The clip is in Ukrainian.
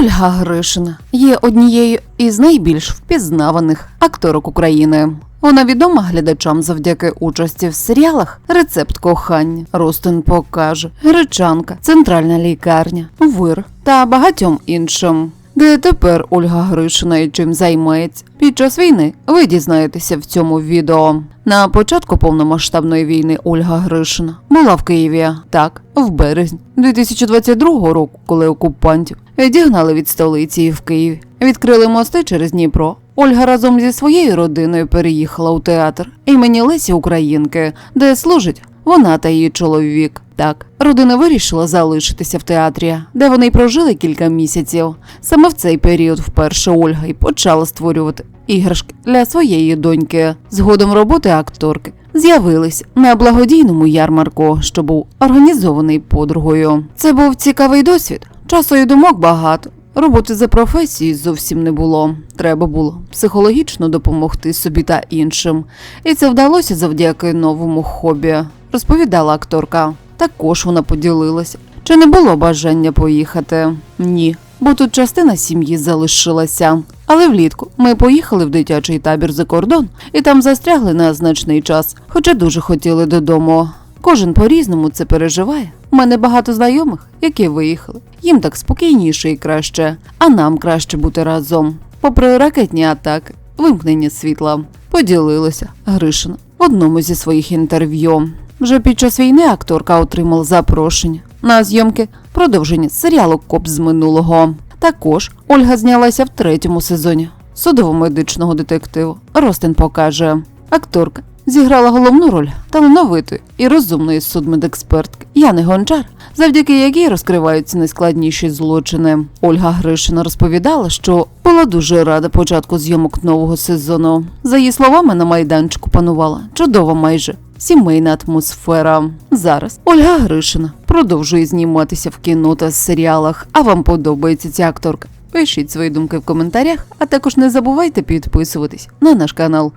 Ольга Гришина є однією із найбільш впізнаваних акторок України. Вона відома глядачам завдяки участі в серіалах Рецепт кохання, Ростин покаже, Гречанка, Центральна лікарня, Вир та багатьом іншим. Де тепер Ольга Гришина і чим займається під час війни, ви дізнаєтеся в цьому відео. На початку повномасштабної війни Ольга Гришина була в Києві, так, в березні 2022 року, коли окупантів відігнали від столиці і в Києві. Відкрили мости через Дніпро. Ольга разом зі своєю родиною переїхала у театр імені Лесі Українки, де служить вона та її чоловік. Так, родина вирішила залишитися в театрі, де вони й прожили кілька місяців. Саме в цей період вперше Ольга й почала створювати іграшки для своєї доньки. Згодом роботи акторки з'явились на благодійному ярмарку, що був організований подругою. Це був цікавий досвід. Часу і думок багато. Роботи за професією зовсім не було. Треба було психологічно допомогти собі та іншим. І це вдалося завдяки новому хобі, розповідала акторка. Також вона поділилася. Чи не було бажання поїхати? Ні, бо тут частина сім'ї залишилася. Але влітку ми поїхали в дитячий табір за кордон і там застрягли на значний час, хоча дуже хотіли додому. Кожен по-різному це переживає. У мене багато знайомих, які виїхали. Їм так спокійніше і краще, а нам краще бути разом. Попри ракетні атаки, вимкнення світла, поділилася Гришина в одному зі своїх інтерв'ю. Вже під час війни акторка отримала запрошення на зйомки продовження серіалу Коп з минулого. Також Ольга знялася в третьому сезоні судово-медичного детективу. Ростин покаже. Акторка зіграла головну роль талановитої і розумної судмедекспертки Яни Гончар, завдяки якій розкриваються найскладніші злочини. Ольга Гришина розповідала, що була дуже рада початку зйомок нового сезону. За її словами, на майданчику панувала чудова майже. Сімейна атмосфера. Зараз Ольга Гришина продовжує зніматися в кіно та серіалах. А вам подобається ця акторка? Пишіть свої думки в коментарях, а також не забувайте підписуватись на наш канал.